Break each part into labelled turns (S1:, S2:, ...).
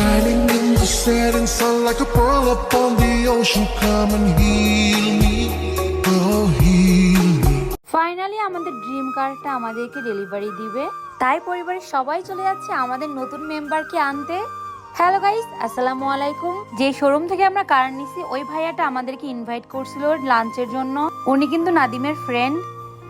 S1: Shining in the setting sun like a pearl upon the ocean. Come and heal me, oh heal me.
S2: Finally আমাদের dream কারটা আমাদেরকে delivery দিবে। তাই পরিবারের সবাই চলে যাচ্ছে আমাদের নতুন মেম্বারকে আনতে। হ্যালো গাইস আসসালামু আলাইকুম। যে শোরুম থেকে আমরা কার নিছি ওই ভাইয়াটা আমাদেরকে ইনভাইট করছিল লাঞ্চের জন্য। উনি কিন্তু নাদিমের ফ্রেন্ড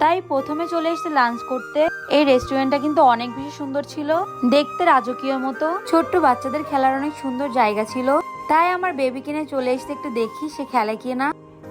S2: তাই প্রথমে চলে এসেছে লাঞ্চ করতে। এই রেস্টুরেন্টটা কিন্তু অনেক বেশি সুন্দর ছিল। দেখতে রাজকীয় মতো। ছোট্ট বাচ্চাদের খেলার অনেক সুন্দর জায়গা ছিল। তাই আমার বেবি কিনে চলে এসে একটু দেখি সে খেলে কিনা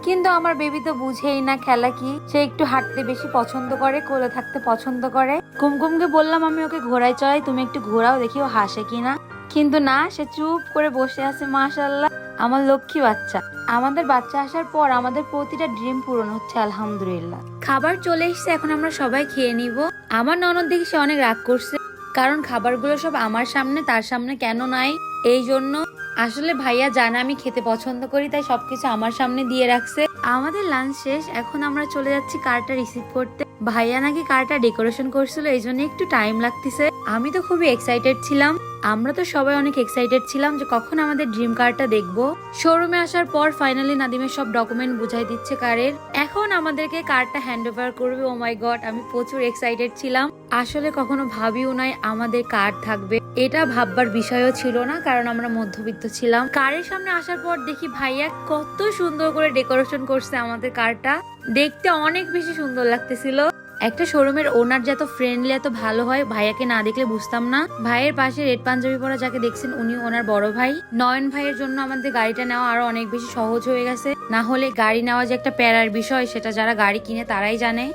S2: কিন্তু আমার বেবি তো বুঝেই না খেলা কি। সে একটু হাঁটতে বেশি পছন্দ করে, কোলে থাকতে পছন্দ করে। কুমকুমকে বললাম, আমি ওকে ঘোরায় চড়াই, তুমি একটু ঘোরাও, দেখি ও হাসে কিনা কিন্তু না, সে চুপ করে বসে আছে মাশাল্লাহ আমার লক্ষ্মী বাচ্চা। আমাদের বাচ্চা আসার পর আমাদের প্রতিটা ড্রিম পূরণ হচ্ছে আলহামদুলিল্লাহ। খাবার চলে এসেছে এখন আমরা সবাই খেয়ে নিব। আমার ননদ দেখি সে অনেক রাগ করছে কারণ খাবারগুলো সব আমার সামনে তার সামনে কেন নাই? এই জন্য আসলে ভাইয়া জানে আমি খেতে পছন্দ করি তাই সবকিছু আমার সামনে দিয়ে রাখছে। আমাদের লাঞ্চ শেষ এখন আমরা চলে যাচ্ছি কারটা রিসিভ করতে। ভাইয়া নাকি কারটা ডেকোরেশন করছিল এই জন্য একটু টাইম লাগতেছে। আমি তো খুবই এক্সাইটেড ছিলাম। আমরা তো সবাই অনেক এক্সাইটেড ছিলাম যে কখন আমাদের ড্রিম কারটা দেখব। শোরুমে আসার পর ফাইনালি নাদিমের সব ডকুমেন্ট বুঝাই দিচ্ছে কারের। এখন আমাদেরকে কারটা হ্যান্ড ওভার করবে ও মাই গড আমি প্রচুর এক্সাইটেড ছিলাম। আসলে কখনো ভাবিও নাই আমাদের কার থাকবে। এটা ভাববার বিষয়ও ছিল না, কারণ আমরা মধ্যবিত্ত ছিলাম। কারের সামনে আসার পর দেখি ভাইয়া কত সুন্দর করে ডেকোরেশন করছে আমাদের কারটা দেখতে অনেক বেশি সুন্দর লাগতেছিল। একটা শোরুমের ওনার যত ফ্রেন্ডলি এত ভালো হয়, ভাইয়াকে না দেখলে বুঝতাম না। ভাইয়ের পাশে রেড পাঞ্জাবি পরা যাকে দেখছেন উনি ওনার বড় ভাই। নয়ন ভাইয়ের জন্য আমাদের গাড়িটা নেওয়া আরও অনেক বেশি সহজ হয়ে গেছে। না হলে গাড়ি নেওয়া যে একটা প্যারার বিষয়, সেটা যারা গাড়ি কিনে তারাই জানে।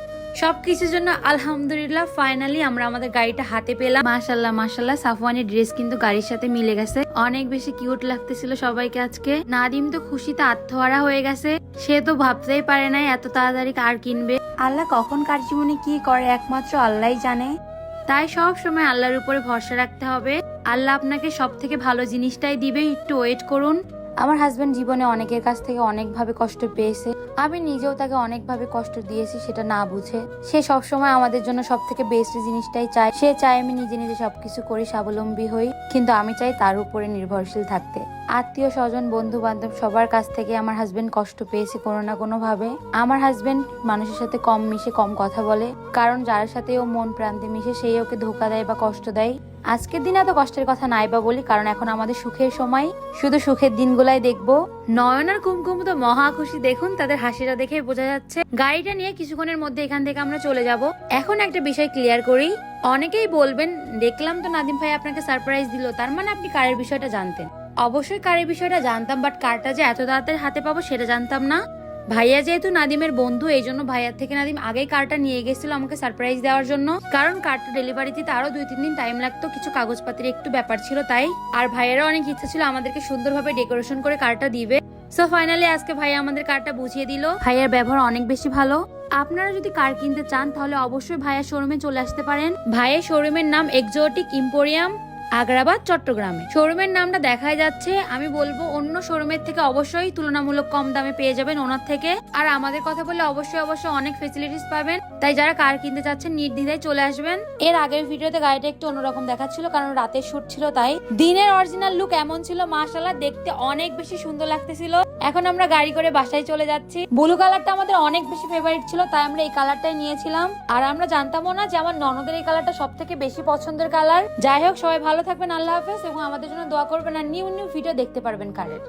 S2: সবকিছুর জন্য আলহামদুলিল্লাহ ফাইনালি আমরা আমাদের গাড়িটা হাতে পেলাম। মাশাল্লাহ মাশাল্লাহ সাফওয়ানের ড্রেস কিন্তু গাড়ির সাথে মিলে গেছে। অনেক বেশি কিউট লাগতেছিল সবাইকে আজকে। নাদিম তো খুশিতে আত্মহারা হয়ে গেছে। সে তো ভাবতেই পারে নাই এত তাড়াতাড়ি কার কিনবে। আল্লাহ কখন কার জীবনে কি করে একমাত্র আল্লাহই জানে। তাই সব সময় আল্লাহর উপরে ভরসা রাখতে হবে। আল্লাহ আপনাকে সব থেকে ভালো জিনিসটাই দিবে। একটু ওয়েট করুন। আমার হাজব্যান্ড জীবনে অনেকের কাছ থেকে অনেকভাবে কষ্ট পেয়েছে। আমি নিজেও তাকে অনেকভাবে কষ্ট দিয়েছি, সেটা না বুঝে। সে সব সময় আমাদের জন্য সব থেকে বেস্ট জিনিসটাই চায়। সে চায় আমি নিজে নিজে সবকিছু করি, স্বাবলম্বী হই। কিন্তু আমি চাই তার উপরে নির্ভরশীল থাকতে। আত্মীয়, স্বজন বন্ধু বান্ধব সবার কাছ থেকে আমার হাজব্যান্ড কষ্ট পেয়েছে কোনো না কোনো ভাবে আমার হাজব্যান্ড মানুষের সাথে কম মিশে, কম কথা বলে। কারণ যার সাথে ও মন প্রান্তে মিশে, সেই ওকে ধোকা দেয় বা কষ্ট দেয়। আজকের দিনে এত কষ্টের কথা নাই বা বলি, কারণ এখন আমাদের সুখের সময়। শুধু সুখের দিনগুলাই দেখব। নয়ন আর কুমকুম তো মহা খুশি। দেখুন, তাদের হাসিটা দেখে বোঝা যাচ্ছে। গাড়িটা নিয়ে কিছুক্ষণের মধ্যে এখান থেকে আমরা চলে যাব। এখন একটা বিষয় ক্লিয়ার করি। অনেকেই বলবেন, দেখলাম তো নাদিম ভাই আপনাকে সারপ্রাইজ দিল। তার মানে আপনি কারের বিষয়টা জানতেন। অবশ্যই কারের বিষয়টা জানতাম বাট কারটা যে এত তাড়াতাড়ি হাতে পাবো সেটা জানতাম না। ভাইয়া যেহেতু নাদিমের বন্ধু এই জন্য ভাইয়ার থেকে নাদিম আগেই কারটা নিয়ে গেছিল আমাকে সারপ্রাইজ দেওয়ার জন্য। কারণ কারটা ডেলিভারি দিতে আরও দুই, তিন দিন টাইম লাগতো, কিছু কাগজপাতির একটু ব্যাপার ছিল তাই। আর ভাইয়ারও অনেক ইচ্ছা ছিল আমাদেরকে সুন্দরভাবে ডেকোরেশন করে কারটা দিবে। সো ফাইনালি আজকে ভাইয়া আমাদের কারটা বুঝিয়ে দিল। ভাইয়ার ব্যবহার অনেক বেশি ভালো। আপনারা যদি কার কিনতে চান, তাহলে অবশ্যই ভাইয়া শোরুমে চলে আসতে পারেন। ভাইয়ের শোরুমের নাম এক্সোটিক ইম্পোরিয়াম আগ্রাবাদ, চট্টগ্রামে। শোরুমের নামটা দেখাই যাচ্ছে। আমি বলব, অন্য শোরুমের থেকে অবশ্যই তুলনামূলক কম দামে পেয়ে যাবেন ওনার থেকে। আর আমাদের কথা বলে অবশ্যই অবশ্যই অনেক ফেসিলিটিস পাবেন। তাই যারা কার কিনতে চাচ্ছেন, নির্দ্বিধায় চলে আসবেন। এর আগের ভিডিওতে গাড়িটা একটু অন্যরকম দেখাচ্ছিল, কারণ রাতের শুট ছিল তাই। দিনের অরিজিনাল লুক এমন ছিল মাশাল্লাহ দেখতে অনেক বেশি সুন্দর লাগতেছিল। এখন আমরা গাড়ি করে বাসায় চলে যাচ্ছি। ব্লু কালারটা আমাদের অনেক বেশি ফেভারিট ছিল, তাই আমরা এই কালারটাই নিয়েছিলাম। আর আমরা জানতামও না যে আমার ননদের এই কালারটা সব থেকে বেশি পছন্দের কালার যাই হোক, সবাই ভালো থাকবেন, আল্লাহ হাফেজ, এবং আমাদের জন্য দোয়া করবেন, আর নিউ নিউ ভিডিও দেখতে পারবেন কারের।